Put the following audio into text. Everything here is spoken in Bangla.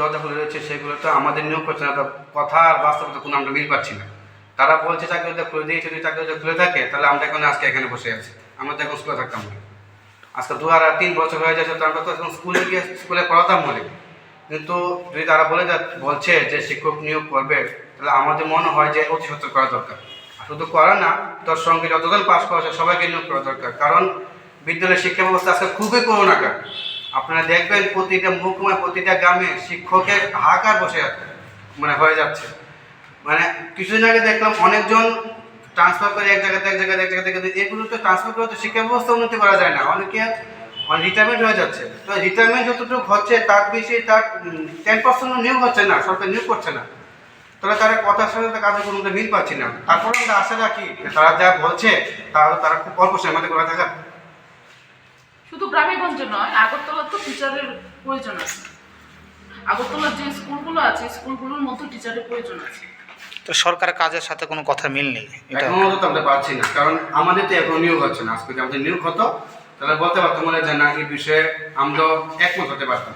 দরজা খুলে রয়েছে, সেগুলো তো আমাদের নিয়োগ করছে না কথা আর বাস্তবতা কোনো আমরা মিল পাচ্ছি না। তারা বলছে চাকরিটা খুলে দিয়েছে, যদি চাকরিটা খুলে থাকে, তাহলে আমরা এখন আজকে এখানে বসে আছি। আমরা তো এখন স্কুলে থাকতাম না। আজকে দু আর তিন বছর হয়ে যাচ্ছে, তো আমরা তো এখন স্কুলে গিয়ে স্কুলে পড়াতাম বলে। কিন্তু যদি তারা বলে বলছে যে শিক্ষক নিয়োগ করবে, তাহলে আমাদের মনে হয় যে অতি সত্তর করা দরকার। শুধু করা না, তোর সঙ্গে যতজন পাস করেছে, সবাইকে নিয়োগ করা দরকার। কারণ বিদ্যালয়ের শিক্ষা ব্যবস্থা আজকে খুবই করোনাকার আপনারা দেখবেন প্রতিটা মহকুমায়, প্রতিটা গ্রামে শিক্ষকের হাহাকার বসে মানে হয়ে যাচ্ছে। মানে কিছুদিন আগে দেখলাম অনেকজন ট্রান্সফার করে এক জায়গাতে এক জায়গাতে এক জায়গাতে এগুলো তো ট্রান্সফার করে তো শিক্ষা ব্যবস্থা উন্নতি করা যায় না। অনেকে মানে রিটায়ারমেন্ট হয়ে যাচ্ছে। তো রিটায়ারমেন্ট যতটুকু হচ্ছে, তার বেশি তার টেন পার্সেন্ট নিয়োগ হচ্ছে না, সরকার নিয়োগ করছে না। তাহলে তারা কথার সাথে তো কাজের কোনো মিল পাচ্ছি না। তারপরে আমরা আশা রাখি তারা যা বলছে তারা তারা খুব অল্প সময়ের মধ্যে করে থাকা শুধু গ্রামেগঞ্জে নয় আগরতলার তো টিচারের প্রয়োজন আছে। আগরতলার যে স্কুলগুলো আছে স্কুলগুলোর মতো টিচারের প্রয়োজন আছে। তো সরকারের কাজের সাথে কোনো কথা মিল নেই? এটা এখনও তো আমরা পাচ্ছি না কারণ আমাদের তো এখন নিয়োগ হচ্ছে না। আজকে আমাদের নিয়োগ হতো তাহলে বলতে পারতাম বলে যে না এই বিষয়ে আমরা একমত হতে পারতাম।